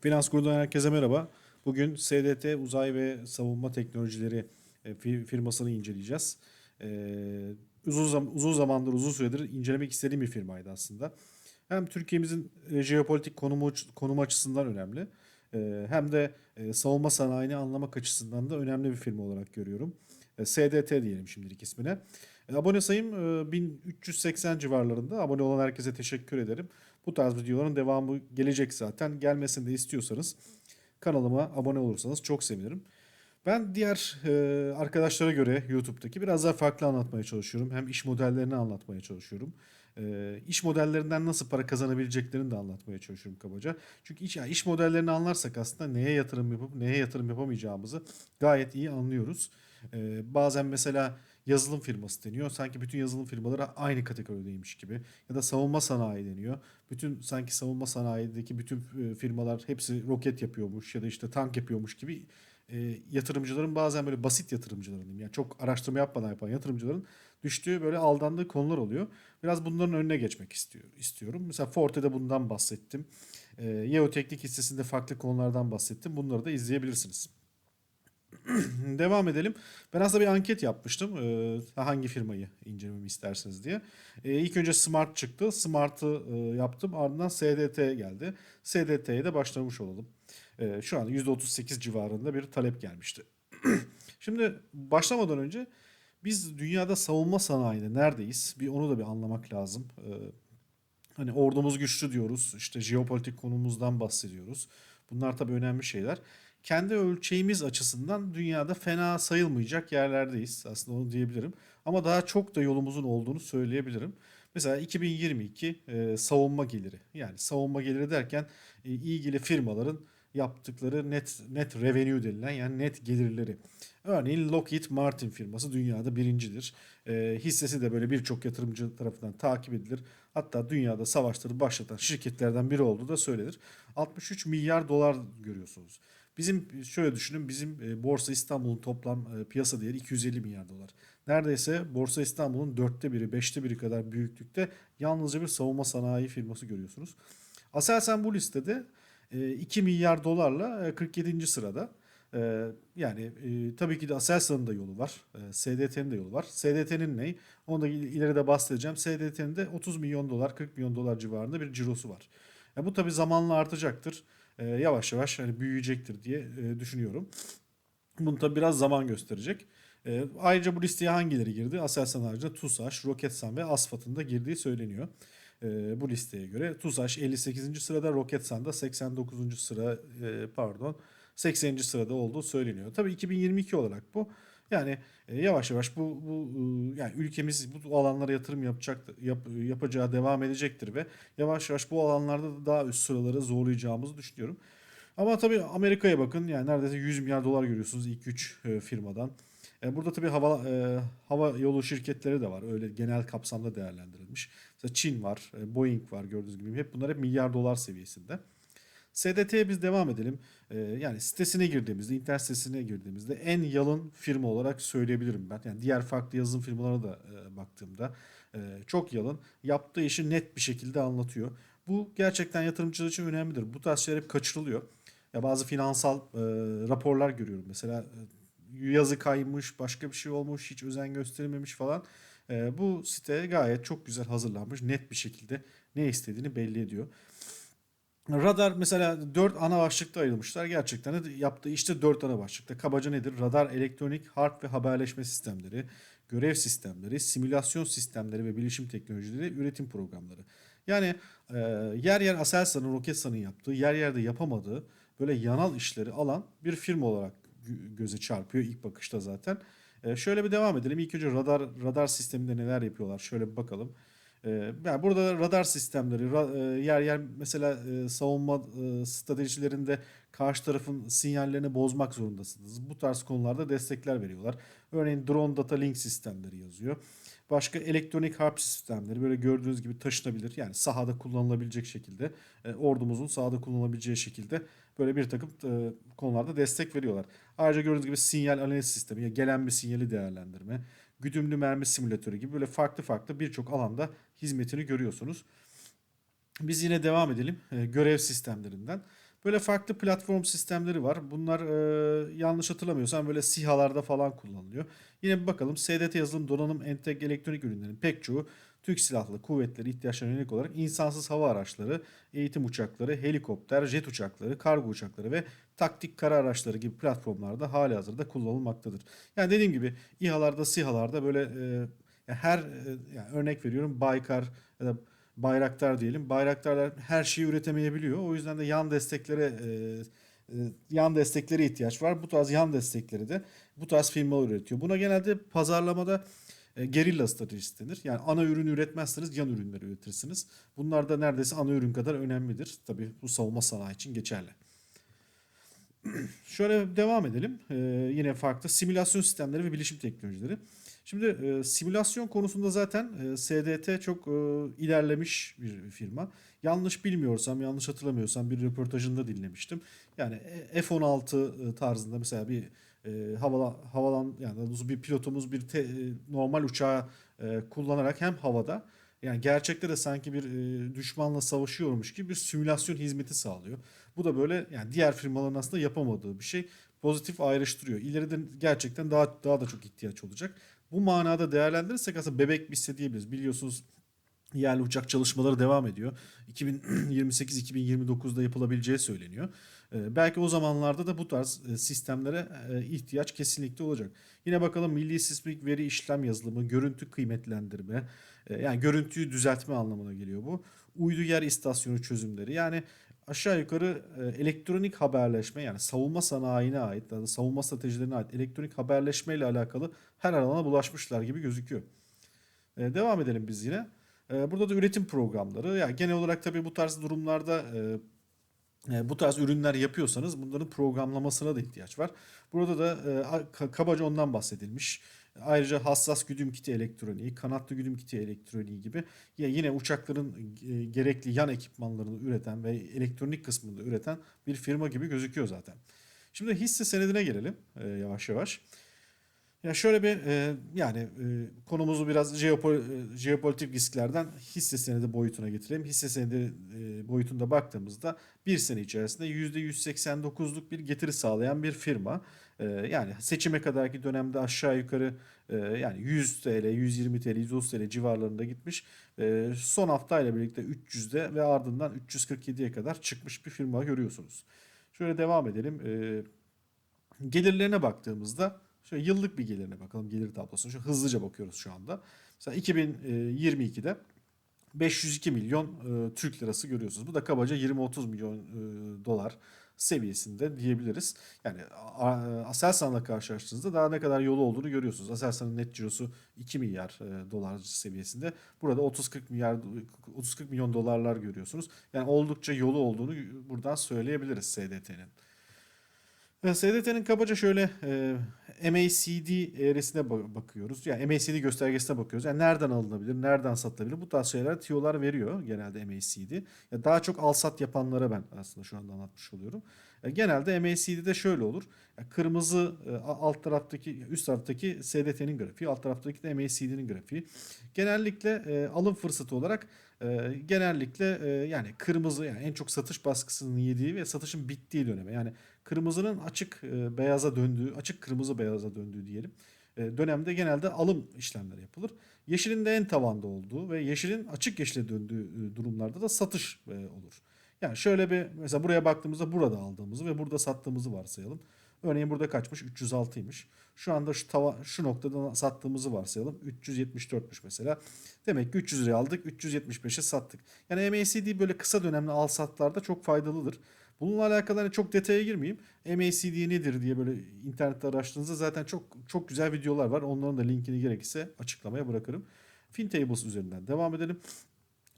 Finans Kurulu'dan herkese merhaba. Bugün SDT Uzay ve Savunma Teknolojileri e, fi- firmasını inceleyeceğiz. Ee, uzun, zam- uzun zamandır, uzun süredir incelemek istediğim bir firmaydı aslında. Hem Türkiye'mizin e, jeopolitik konumu, konumu açısından önemli. e, hem de e, savunma sanayini anlamak açısından da önemli bir firma olarak görüyorum. E, SDT diyelim şimdilik ismine. E, abone sayım e, 1380 civarlarında. Abone olan herkese teşekkür ederim. Bu tarz videoların devamı gelecek zaten. Gelmesini de istiyorsanız kanalıma abone olursanız çok sevinirim. Ben diğer e, arkadaşlara göre YouTube'daki biraz daha farklı anlatmaya çalışıyorum. Hem iş modellerini anlatmaya çalışıyorum. E, iş modellerinden nasıl para kazanabileceklerini de anlatmaya çalışıyorum kabaca. Çünkü iş, iş modellerini anlarsak aslında neye yatırım yapıp neye yatırım yapamayacağımızı gayet iyi anlıyoruz. E, bazen mesela yazılım firması deniyor. Sanki bütün yazılım firmaları aynı kategorideymiş gibi. Ya da savunma sanayi deniyor. Bütün sanki savunma sanayideki bütün e, firmalar hepsi roket yapıyormuş ya da işte tank yapıyormuş gibi e, yatırımcıların bazen böyle basit yatırımcıların yani çok araştırma yapmadan yapan yatırımcıların düştüğü böyle aldandığı konular oluyor. Biraz bunların önüne geçmek istiyor, istiyorum. Mesela Forte'de bundan bahsettim. E, Yeoteknik hissesinde farklı konulardan bahsettim. Bunları da izleyebilirsiniz. Devam edelim. Ben aslında bir anket yapmıştım. Ee, hangi firmayı incelememi istersiniz diye. Ee, ilk önce Smart çıktı. Smart'ı e, yaptım. Ardından SDT geldi. SDT'ye de başlamış olalım. Ee, şu anda %38 civarında bir talep gelmişti. Şimdi başlamadan önce biz dünyada savunma sanayinde neredeyiz? Bir onu da bir anlamak lazım. Ee, Hani ordumuz güçlü diyoruz. İşte jeopolitik konumuzdan bahsediyoruz. Bunlar tabii önemli şeyler. Kendi ölçeğimiz açısından dünyada fena sayılmayacak yerlerdeyiz. Aslında onu diyebilirim. Ama daha çok da yolumuzun olduğunu söyleyebilirim. Mesela 2022 e, savunma geliri. Yani savunma geliri derken e, ilgili firmaların yaptıkları net net revenue denilen yani net gelirleri. Örneğin Lockheed Martin firması dünyada birincidir. E, hissesi de böyle birçok yatırımcı tarafından takip edilir. Hatta dünyada savaşları başlatan şirketlerden biri olduğu da söylenir. 63 milyar dolar görüyorsunuz. Bizim şöyle düşünün bizim e, Borsa İstanbul'un toplam e, piyasa değeri 250 milyar dolar. Neredeyse Borsa İstanbul'un dörtte biri, beşte biri kadar büyüklükte yalnızca bir savunma sanayi firması görüyorsunuz. Aselsan bu listede e, 2 milyar dolarla e, 47. sırada. E, Yani e, tabii ki de Aselsan'ın da yolu var. E, SDT'nin de yolu var. SDT'nin ne? Onu da il- ileride bahsedeceğim. SDT'nin de 30 milyon dolar, 40 milyon dolar civarında bir cirosu var. E, bu tabii zamanla artacaktır. E, yavaş yavaş hani büyüyecektir diye e, düşünüyorum. Bunu tabii biraz zaman gösterecek. E, ayrıca bu listeye hangileri girdi? Aselsan haricinde TUSAŞ, Roketsan ve ASFAD'ın da girdiği söyleniyor. E, bu listeye göre TUSAŞ 58. sırada, Roketsan da 89. sıra e, pardon 80. sırada olduğu söyleniyor. Tabii 2022 olarak bu. Yani e, yavaş yavaş bu, bu e, yani ülkemiz bu alanlara yatırım yapacak yap- yapacağı devam edecektir ve yavaş yavaş bu alanlarda da daha üst sıraları zorlayacağımızı düşünüyorum. Ama tabii Amerika'ya bakın yani neredeyse 100 milyar dolar görüyorsunuz ilk 3 firmadan. E, burada tabii hava e, hava yolu şirketleri de var. Öyle genel kapsamda değerlendirilmiş. Mesela Çin var, e, Boeing var gördüğünüz gibi. Hep bunlar hep milyar dolar seviyesinde. SDT'ye biz devam edelim. Ee, yani sitesine girdiğimizde, internet sitesine girdiğimizde en yalın firma olarak söyleyebilirim ben. Yani diğer farklı yazılım firmalarına da e, baktığımda e, çok yalın. Yaptığı işi net bir şekilde anlatıyor. Bu gerçekten yatırımcılar için önemlidir. Bu tarz şeyler hep kaçırılıyor. Ya bazı finansal e, raporlar görüyorum. Mesela e, yazı kaymış, başka bir şey olmuş, hiç özen gösterilmemiş falan. E, bu site gayet çok güzel hazırlanmış. Net bir şekilde ne istediğini belli ediyor. Radar mesela 4 ana başlıkta ayrılmışlar. Gerçekten de yaptığı işte 4 ana başlıkta. Kabaca nedir? Radar, elektronik, harp ve haberleşme sistemleri, görev sistemleri, simülasyon sistemleri ve bilişim teknolojileri, üretim programları. Yani e, yer yer Aselsan'ın, Roketsan'ın yaptığı, yer yerde yapamadığı böyle yanal işleri alan bir firma olarak gö- göze çarpıyor ilk bakışta zaten. E, şöyle bir devam edelim. İlk önce radar radar sisteminde neler yapıyorlar? Şöyle bir bakalım. Ee, yani burada radar sistemleri e, yer yer mesela e, savunma e, stratejilerinde karşı tarafın sinyallerini bozmak zorundasınız. Bu tarz konularda destekler veriyorlar. Örneğin drone data link sistemleri yazıyor. Başka elektronik harp sistemleri böyle gördüğünüz gibi taşınabilir. Yani sahada kullanılabilecek şekilde ordumuzun sahada kullanılabileceği şekilde böyle bir takım konularda destek veriyorlar. Ayrıca gördüğünüz gibi sinyal analiz sistemi, ya gelen bir sinyali değerlendirme, güdümlü mermi simülatörü gibi böyle farklı farklı birçok alanda hizmetini görüyorsunuz. Biz yine devam edelim e, görev sistemlerinden. Böyle farklı platform sistemleri var. Bunlar e, yanlış hatırlamıyorsam böyle SİHA'larda falan kullanılıyor. Yine bir bakalım SDT yazılım donanım entegre elektronik ürünlerin pek çoğu Türk Silahlı Kuvvetleri ihtiyaçlarına yönelik olarak insansız hava araçları, eğitim uçakları, helikopter, jet uçakları, kargo uçakları ve taktik kara araçları gibi platformlarda hali hazırda kullanılmaktadır. Yani dediğim gibi İHA'larda, SİHA'larda böyle e, her e, yani örnek veriyorum Baykar ya da Bayraktar diyelim. Bayraktarlar her şeyi üretemeyebiliyor. O yüzden de yan desteklere e, e, yan desteklere ihtiyaç var. Bu tarz yan destekleri de bu tarz firmalar üretiyor. Buna genelde pazarlamada gerilla stratejisi denir. Yani ana ürünü üretmezseniz yan ürünleri üretirsiniz. Bunlar da neredeyse ana ürün kadar önemlidir. Tabii bu savunma sanayi için geçerli. Şöyle devam edelim. Ee, yine farklı simülasyon sistemleri ve bilişim teknolojileri. Şimdi e, simülasyon konusunda zaten e, SDT çok e, ilerlemiş bir firma. Yanlış bilmiyorsam, yanlış hatırlamıyorsam bir röportajında dinlemiştim. Yani e, F-16 tarzında mesela bir e, havala, havalan yani doğrusu bir pilotumuz bir te- e, normal uçağı e, kullanarak hem havada yani gerçekte de sanki bir e, düşmanla savaşıyormuş gibi bir simülasyon hizmeti sağlıyor. Bu da böyle yani diğer firmaların aslında yapamadığı bir şey. Pozitif ayrıştırıyor. İleride gerçekten daha daha da çok ihtiyaç olacak. Bu manada değerlendirirsek aslında bebek bir hisse diyebiliriz. Biliyorsunuz yerli uçak çalışmaları devam ediyor. 2028-2029'da yapılabileceği söyleniyor. Ee, belki o zamanlarda da bu tarz e, sistemlere e, ihtiyaç kesinlikle olacak. Yine bakalım milli sismik veri işlem yazılımı, görüntü kıymetlendirme, e, yani görüntüyü düzeltme anlamına geliyor bu. Uydu yer istasyonu çözümleri. Yani aşağı yukarı e, elektronik haberleşme yani savunma sanayine ait ya da savunma stratejilerine ait elektronik haberleşme ile alakalı her alana bulaşmışlar gibi gözüküyor. E, devam edelim biz yine. E, burada da üretim programları. Yani genel olarak tabii bu tarz durumlarda bu tarz ürünler yapıyorsanız bunların programlamasına da ihtiyaç var. Burada da kabaca ondan bahsedilmiş. Ayrıca hassas güdüm kiti elektroniği, kanatlı güdüm kiti elektroniği gibi ya yine uçakların e, gerekli yan ekipmanlarını üreten ve elektronik kısmını üreten bir firma gibi gözüküyor zaten. Şimdi hisse senedine gelelim e, yavaş yavaş. Ya şöyle bir e, yani e, konumuzu biraz jeopol, e, jeopolitik risklerden hisse senedi boyutuna getirelim. Hisse senedi e, boyutunda baktığımızda bir sene içerisinde %189'luk bir getiri sağlayan bir firma. E, yani seçime kadarki dönemde aşağı yukarı e, yani 100 TL, 120 TL, 130 TL civarlarında gitmiş. E, son haftayla birlikte 300'de ve ardından 347'ye kadar çıkmış bir firma görüyorsunuz. Şöyle devam edelim. E, gelirlerine baktığımızda Şöyle yıllık bir gelirine bakalım gelir tablosuna. Şu hızlıca bakıyoruz şu anda. Mesela 2022'de 502 milyon e, Türk lirası görüyorsunuz. Bu da kabaca 20-30 milyon e, dolar seviyesinde diyebiliriz. Yani Aselsan'la karşılaştığınızda daha ne kadar yolu olduğunu görüyorsunuz. Aselsan'ın net cirosu 2 milyar e, dolar seviyesinde. Burada 30-40 milyar 30-40 milyon dolarlar görüyorsunuz. Yani oldukça yolu olduğunu buradan söyleyebiliriz SDT'nin. SDT'nin kabaca şöyle e, MACD eğrisine bakıyoruz. Yani MACD göstergesine bakıyoruz. Yani nereden alınabilir, nereden satılabilir? Bu tarz şeyler tiyolar veriyor genelde MACD. Ya daha çok al sat yapanlara ben aslında şu anda anlatmış oluyorum. E, genelde MACD'de şöyle olur. Yani kırmızı e, alt taraftaki, üst taraftaki SDT'nin grafiği, alt taraftaki de MACD'nin grafiği. Genellikle e, alım fırsatı olarak e, genellikle e, yani kırmızı yani en çok satış baskısının yediği ve satışın bittiği döneme. Yani kırmızının açık e, beyaza döndüğü, açık kırmızı beyaza döndüğü diyelim. E, dönemde genelde alım işlemleri yapılır. Yeşilin de en tavanda olduğu ve yeşilin açık yeşile döndüğü e, durumlarda da satış e, olur. Yani şöyle bir mesela buraya baktığımızda burada aldığımızı ve burada sattığımızı varsayalım. Örneğin burada kaçmış? 306'ymış. Şu anda şu tava şu noktada sattığımızı varsayalım. 374'müş mesela. Demek ki 300 liraya aldık, 375'e sattık. Yani MACD böyle kısa dönemli al satlarda çok faydalıdır. Bununla alakalı hani çok detaya girmeyeyim. MACD nedir diye böyle internette araştırdığınızda zaten çok çok güzel videolar var. Onların da linkini gerekirse açıklamaya bırakırım. FinTables üzerinden devam edelim.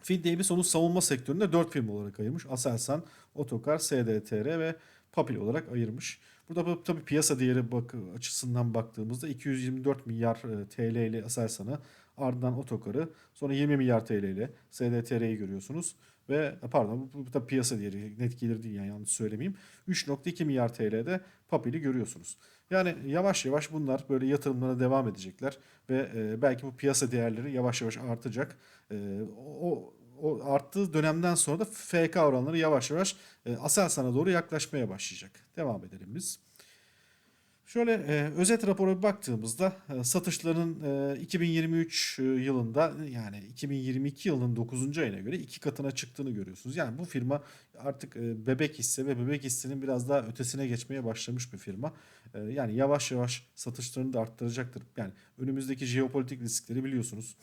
FinTables onun savunma sektöründe 4 firma olarak ayırmış. Aselsan, Otokar, SDTR ve Papil olarak ayırmış. Burada tabii piyasa değeri bak açısından baktığımızda 224 milyar e, TL ile Aselsan'ı ardından Otokar'ı sonra 20 milyar TL ile SDTR'yi görüyorsunuz. Ve e, pardon bu, bu da piyasa değeri net gelir değil yani yanlış söylemeyeyim. 3.2 milyar TL'de Papil'i görüyorsunuz. Yani yavaş yavaş bunlar böyle yatırımlara devam edecekler ve e, belki bu piyasa değerleri yavaş yavaş artacak. E, o o arttığı dönemden sonra da FK oranları yavaş yavaş e, Aselsan'a doğru yaklaşmaya başlayacak. Devam edelim biz. Şöyle e, özet rapora bir baktığımızda e, satışların e, 2023 yılında yani 2022 yılının 9. ayına göre iki katına çıktığını görüyorsunuz. Yani bu firma artık e, bebek hisse ve bebek hissenin biraz daha ötesine geçmeye başlamış bir firma. E, yani yavaş yavaş satışlarını da arttıracaktır. Yani önümüzdeki jeopolitik riskleri biliyorsunuz.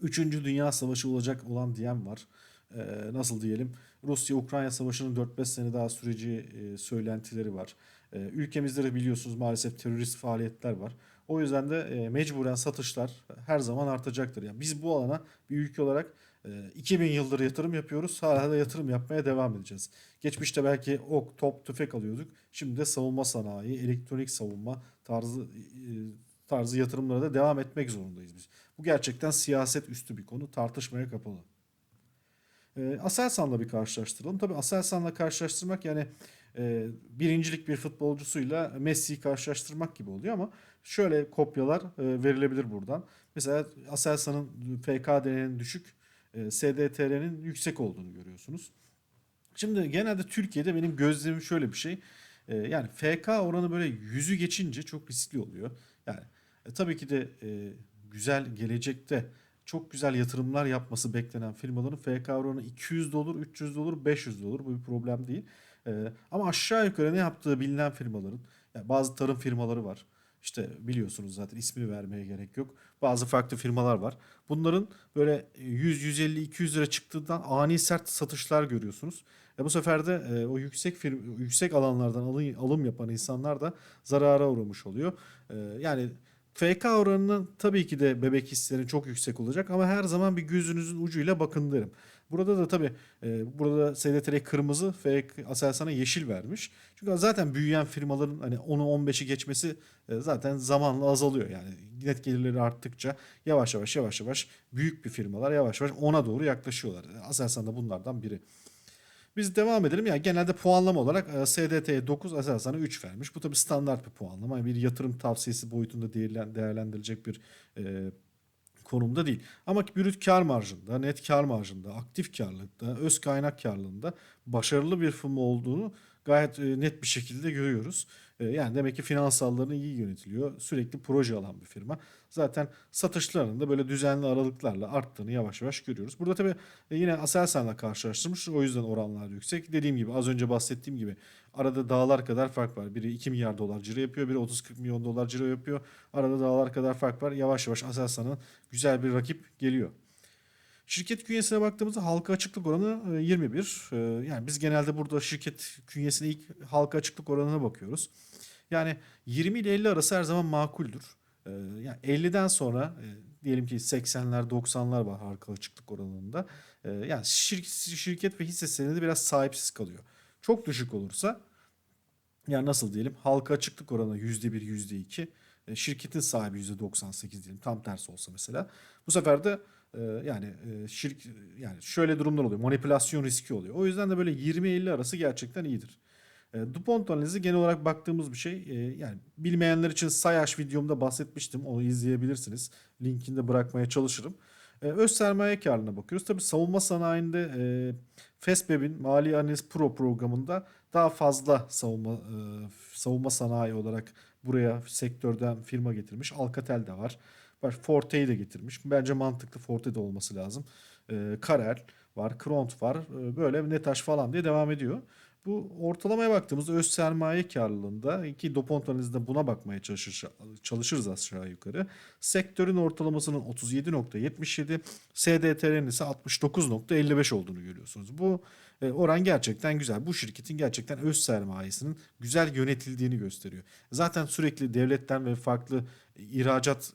Üçüncü Dünya Savaşı olacak olan diyen var. E, nasıl diyelim? Rusya-Ukrayna Savaşı'nın 4-5 sene daha süreci e, söylentileri var. E, ülkemizde de biliyorsunuz maalesef terörist faaliyetler var. O yüzden de e, mecburen satışlar her zaman artacaktır. Yani biz bu alana bir ülke olarak e, 2000 yıldır yatırım yapıyoruz. Hala da yatırım yapmaya devam edeceğiz. Geçmişte belki ok, top, tüfek alıyorduk. Şimdi de savunma sanayi, elektronik savunma tarzı e, tarzı yatırımlara da devam etmek zorundayız biz. Bu gerçekten siyaset üstü bir konu. Tartışmaya kapalı. E, Aselsan'la bir karşılaştıralım. Tabii Aselsan'la karşılaştırmak yani e, birincilik bir futbolcusuyla Messi'yi karşılaştırmak gibi oluyor ama şöyle kopyalar e, verilebilir buradan. Mesela Aselsan'ın FK değerinin düşük, e, SDTR'nin yüksek olduğunu görüyorsunuz. Şimdi genelde Türkiye'de benim gözlemim şöyle bir şey. E, yani FK oranı böyle yüzü geçince çok riskli oluyor. Yani e, tabii ki de e, güzel gelecekte çok güzel yatırımlar yapması beklenen firmaların FK oranı 200 de olur, 300 de olur, 500 de olur. Bu bir problem değil. Ee, ama aşağı yukarı ne yaptığı bilinen firmaların, yani bazı tarım firmaları var. İşte biliyorsunuz zaten ismini vermeye gerek yok. Bazı farklı firmalar var. Bunların böyle 100, 150, 200 lira çıktığından ani sert satışlar görüyorsunuz. E bu sefer de e, o yüksek firm, yüksek alanlardan alım, alım yapan insanlar da zarara uğramış oluyor. E, yani FK oranının tabii ki de bebek hisseleri çok yüksek olacak ama her zaman bir gözünüzün ucuyla bakın derim. Burada da tabii e, burada SDTR kırmızı, FK Aselsan'a yeşil vermiş. Çünkü zaten büyüyen firmaların hani 10'u 15'i geçmesi e, zaten zamanla azalıyor. Yani net gelirleri arttıkça yavaş yavaş yavaş yavaş büyük bir firmalar yavaş yavaş 10'a doğru yaklaşıyorlar. Aselsan da bunlardan biri. Biz devam edelim. Yani genelde puanlama olarak e, SDT'ye 9, Aselsan'a 3 vermiş. Bu tabii standart bir puanlama. Bir yatırım tavsiyesi boyutunda değerlendirilecek bir e, konumda değil. Ama brüt kar marjında, net kar marjında, aktif karlılıkta, öz kaynak karlılığında başarılı bir firma olduğunu gayet e, net bir şekilde görüyoruz. E, yani demek ki finansallarını iyi yönetiliyor. Sürekli proje alan bir firma. Zaten satışlarının da böyle düzenli aralıklarla arttığını yavaş yavaş görüyoruz. Burada tabii e, yine Aselsan'la karşılaştırmış. O yüzden oranlar yüksek. Dediğim gibi az önce bahsettiğim gibi arada dağlar kadar fark var. Biri 2 milyar dolar ciro yapıyor. Biri 30-40 milyon dolar ciro yapıyor. Arada dağlar kadar fark var. Yavaş yavaş Aselsan'ın güzel bir rakip geliyor. Şirket künyesine baktığımızda halka açıklık oranı 21. E, yani biz genelde burada şirket künyesine ilk halka açıklık oranına bakıyoruz. Yani 20 ile 50 arası her zaman makuldür. E, yani 50'den sonra e, diyelim ki 80'ler 90'lar var halka açıklık oranında. Yani şirket ve hisse senedi biraz sahipsiz kalıyor. Çok düşük olursa yani nasıl diyelim halka açıklık oranı %1 %2 şirketin sahibi %98 diyelim tam tersi olsa mesela. Bu sefer de ee, yani e, şirk yani şöyle durumlar oluyor. Manipülasyon riski oluyor. O yüzden de böyle 20-50 arası gerçekten iyidir. E, DuPont analizi genel olarak baktığımız bir şey. E, yani bilmeyenler için Sayaş videomda bahsetmiştim. Onu izleyebilirsiniz. Linkini de bırakmaya çalışırım. öz sermaye karlılığına bakıyoruz. Tabii savunma sanayinde e, FESBEB'in Mali Analiz Pro programında daha fazla savunma savunma sanayi olarak buraya sektörden firma getirmiş. Alcatel de var. Var Forte'yi de getirmiş. Bence mantıklı Forte de olması lazım. E, Karel var, Kront var. E, böyle Netaş falan diye devam ediyor. Bu ortalamaya baktığımızda öz sermaye karlılığında ki Dupont analizinde buna bakmaya çalışır, çalışırız aşağı yukarı. Sektörün ortalamasının 37.77, SDT'nin ise 69.55 olduğunu görüyorsunuz. Bu e, oran gerçekten güzel. Bu şirketin gerçekten öz sermayesinin güzel yönetildiğini gösteriyor. Zaten sürekli devletten ve farklı ihracat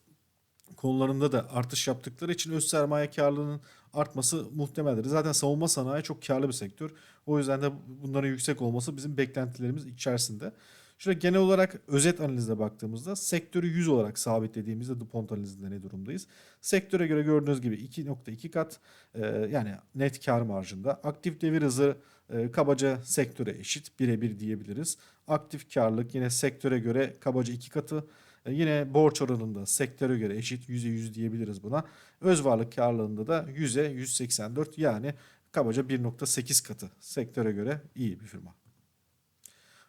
konularında da artış yaptıkları için öz sermaye karlılığının artması muhtemeldir. Zaten savunma sanayi çok karlı bir sektör. O yüzden de bunların yüksek olması bizim beklentilerimiz içerisinde. Şöyle genel olarak özet analizde baktığımızda sektörü 100 olarak sabitlediğimizde DuPont analizinde ne durumdayız? Sektöre göre gördüğünüz gibi 2.2 kat e, yani net kar marjında. Aktif devir hızı e, kabaca sektöre eşit birebir diyebiliriz. Aktif karlılık yine sektöre göre kabaca 2 katı yine borç oranında sektöre göre eşit %100 diyebiliriz buna. Öz varlık karlılığında da %100'e 184 yani kabaca 1.8 katı sektöre göre iyi bir firma.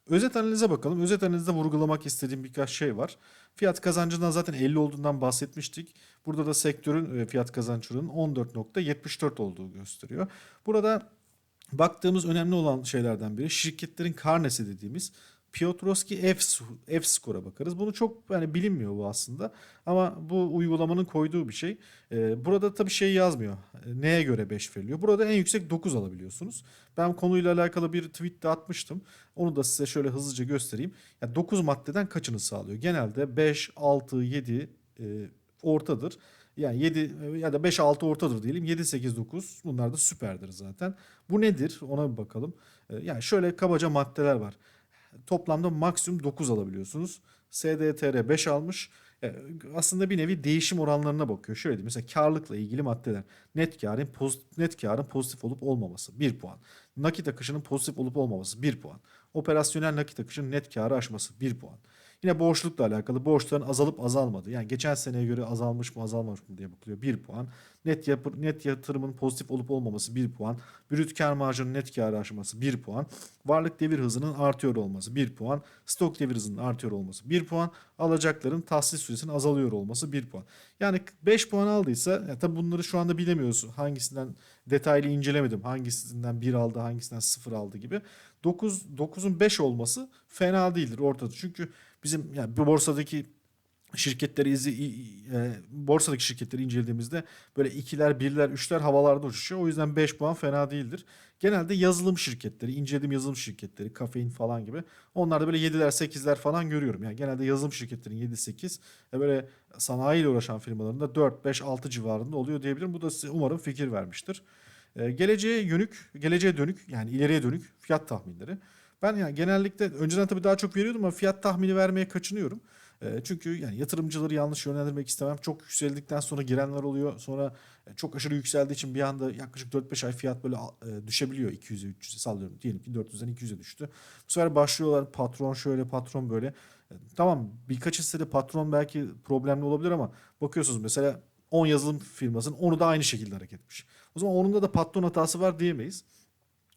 Özet analize bakalım. Özet analizde vurgulamak istediğim birkaç şey var. Fiyat kazancından zaten 50 olduğundan bahsetmiştik. Burada da sektörün e, fiyat kazanç oranının 14.74 olduğu gösteriyor. Burada baktığımız önemli olan şeylerden biri şirketlerin karnesi dediğimiz Piotrowski F, F score'a bakarız. Bunu çok yani bilinmiyor bu aslında. Ama bu uygulamanın koyduğu bir şey. Ee, burada tabii şey yazmıyor. Neye göre 5 veriliyor? Burada en yüksek 9 alabiliyorsunuz. Ben konuyla alakalı bir tweet de atmıştım. Onu da size şöyle hızlıca göstereyim. Yani 9 maddeden kaçını sağlıyor? Genelde 5, 6, 7 e, ortadır. Yani 7 ya da 5 6 ortadır diyelim. 7 8 9 bunlar da süperdir zaten. Bu nedir? Ona bir bakalım. Ee, Yani şöyle kabaca maddeler var. Toplamda maksimum 9 alabiliyorsunuz. SDTR 5 almış. E, Aslında bir nevi değişim oranlarına bakıyor. Şöyle diyeyim mesela karlılıkla ilgili maddeler. Net karın pozitif, net karın pozitif olup olmaması 1 puan. Nakit akışının pozitif olup olmaması 1 puan. Operasyonel nakit akışının net karı aşması 1 puan. Yine borçlukla alakalı borçların azalıp azalmadı. Yani geçen seneye göre azalmış mı azalmamış mı diye bakılıyor 1 puan. Net, yapı, net yatırımın pozitif olup olmaması 1 puan. Brüt kar marjının net karı aşması 1 puan. Varlık devir hızının artıyor olması 1 puan. Stok devir hızının artıyor olması 1 puan. Alacakların tahsil süresinin azalıyor olması 1 puan. Yani 5 puan aldıysa ya tabii bunları şu anda bilemiyoruz. Hangisinden detaylı incelemedim. Hangisinden 1 aldı, hangisinden 0 aldı gibi. 9 9'un 5 olması fena değildir ortada. Çünkü bizim yani bu borsadaki şirketleri izi, e, borsadaki şirketleri incelediğimizde böyle ikiler, birler, üçler havalarda uçuşuyor. O yüzden 5 puan fena değildir. Genelde yazılım şirketleri, incelediğim yazılım şirketleri, kafein falan gibi. Onlarda böyle 7'ler, 8'ler falan görüyorum. Yani genelde yazılım şirketlerin 7, 8 ve böyle sanayiyle uğraşan firmaların da 4, 5, 6 civarında oluyor diyebilirim. Bu da size umarım fikir vermiştir. E, geleceğe yönük, geleceğe dönük yani ileriye dönük fiyat tahminleri. Ben yani genellikle önceden tabii daha çok veriyordum ama fiyat tahmini vermeye kaçınıyorum. E, çünkü yani yatırımcıları yanlış yönlendirmek istemem. Çok yükseldikten sonra girenler oluyor. Sonra e, çok aşırı yükseldiği için bir anda yaklaşık 4-5 ay fiyat böyle e, düşebiliyor 200'e 300'e sallıyorum. Diyelim ki 400'den 200'e düştü. Bu sefer başlıyorlar patron şöyle patron böyle. E, tamam birkaç hissede patron belki problemli olabilir ama bakıyorsunuz mesela 10 yazılım firmasının onu da aynı şekilde hareket etmiş. O zaman onun da patron hatası var diyemeyiz.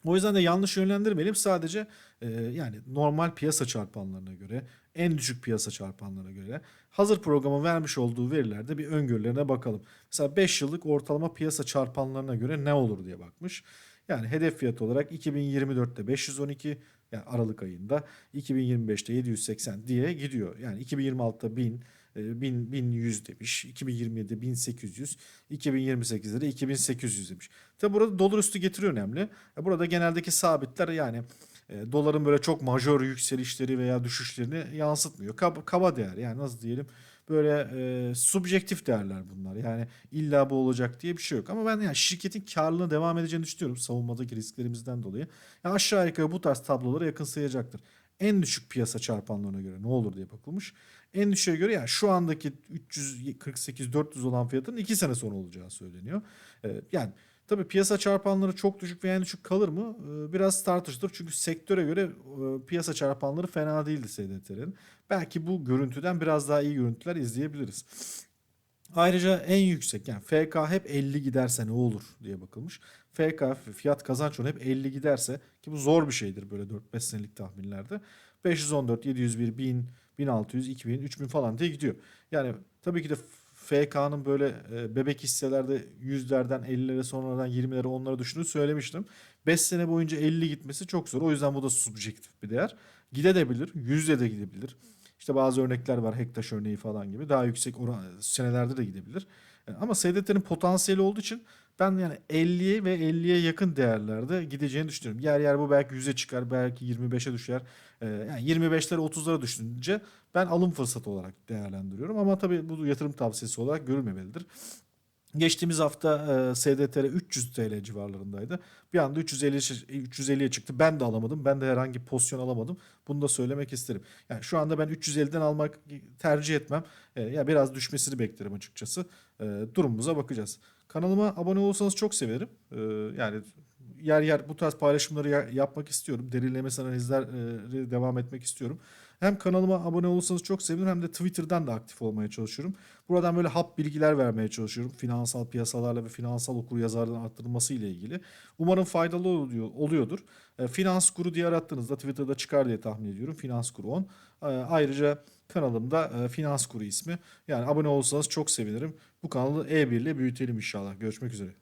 O yüzden de yanlış yönlendirmeyelim. Sadece e, yani normal piyasa çarpanlarına göre, en düşük piyasa çarpanlarına göre hazır programın vermiş olduğu verilerde bir öngörülerine bakalım. Mesela 5 yıllık ortalama piyasa çarpanlarına göre ne olur diye bakmış. Yani hedef fiyat olarak 2024'te 512 yani Aralık ayında 2025'te 780 diye gidiyor. Yani 2026'da 1000 e, 1000, 1100 demiş. 2027'de 1800, 2028'de de 2800 demiş. Tabi burada dolar üstü getiri önemli. E, Burada geneldeki sabitler yani e, doların böyle çok majör yükselişleri veya düşüşlerini yansıtmıyor. Kaba, kaba değer yani nasıl diyelim böyle e, subjektif değerler bunlar. Yani illa bu olacak diye bir şey yok. Ama ben yani şirketin karlılığına devam edeceğini düşünüyorum savunmadaki risklerimizden dolayı. Yani aşağı yukarı bu tarz tablolara yakın sayacaktır. En düşük piyasa çarpanlarına göre ne olur diye bakılmış. En düşüğe göre yani şu andaki 348-400 olan fiyatın 2 sene sonra olacağı söyleniyor. Ee, yani tabii piyasa çarpanları çok düşük veya en düşük kalır mı? Ee, biraz tartışılır. Çünkü sektöre göre e, piyasa çarpanları fena değildi SDT'lerin. Belki bu görüntüden biraz daha iyi görüntüler izleyebiliriz. Ayrıca en yüksek yani FK hep 50 giderse ne olur diye bakılmış. FK fiyat kazanç oranı hep 50 giderse ki bu zor bir şeydir böyle 4-5 senelik tahminlerde. 514, 701, 1000, 1600, 2000, 3000 falan diye gidiyor. Yani tabii ki de FK'nın böyle e, bebek hisselerde yüzlerden 50'lere sonradan 20'lere onlara düşündüğünü söylemiştim. 5 sene boyunca 50 gitmesi çok zor. O yüzden bu da subjektif bir değer. Gidebilir, yüzde de gidebilir. İşte bazı örnekler var Hektaş örneği falan gibi. Daha yüksek oran, senelerde de gidebilir. E, Ama SDT'nin potansiyeli olduğu için ben yani 50'ye ve 50'ye yakın değerlerde gideceğini düşünüyorum. Yer yer bu belki 100'e çıkar, belki 25'e düşer. Ee, yani 25'lere 30'lara düşününce ben alım fırsatı olarak değerlendiriyorum. Ama tabii bu yatırım tavsiyesi olarak görülmemelidir. Geçtiğimiz hafta e, SDTR 300 TL civarlarındaydı. Bir anda 350 350'ye çıktı. Ben de alamadım. Ben de herhangi pozisyon alamadım. Bunu da söylemek isterim. Yani şu anda ben 350'den almak tercih etmem. E, ya biraz düşmesini beklerim açıkçası. E, durumumuza bakacağız. Kanalıma abone olursanız çok sevinirim. E, yani yer yer bu tarz paylaşımları ya- yapmak istiyorum. Derinlemesine analizleri devam etmek istiyorum. Hem kanalıma abone olursanız çok sevinirim hem de Twitter'dan da aktif olmaya çalışıyorum. Buradan böyle hap bilgiler vermeye çalışıyorum. Finansal piyasalarla ve finansal okuryazarlığın arttırılması ile ilgili. Umarım faydalı oluyor, oluyordur. E, Finans Guru diye arattığınızda Twitter'da çıkar diye tahmin ediyorum. Finans Guru 10. E, ayrıca kanalımda e, Finans Guru ismi. Yani abone olursanız çok sevinirim. Bu kanalı E1 ile büyütelim inşallah. Görüşmek üzere.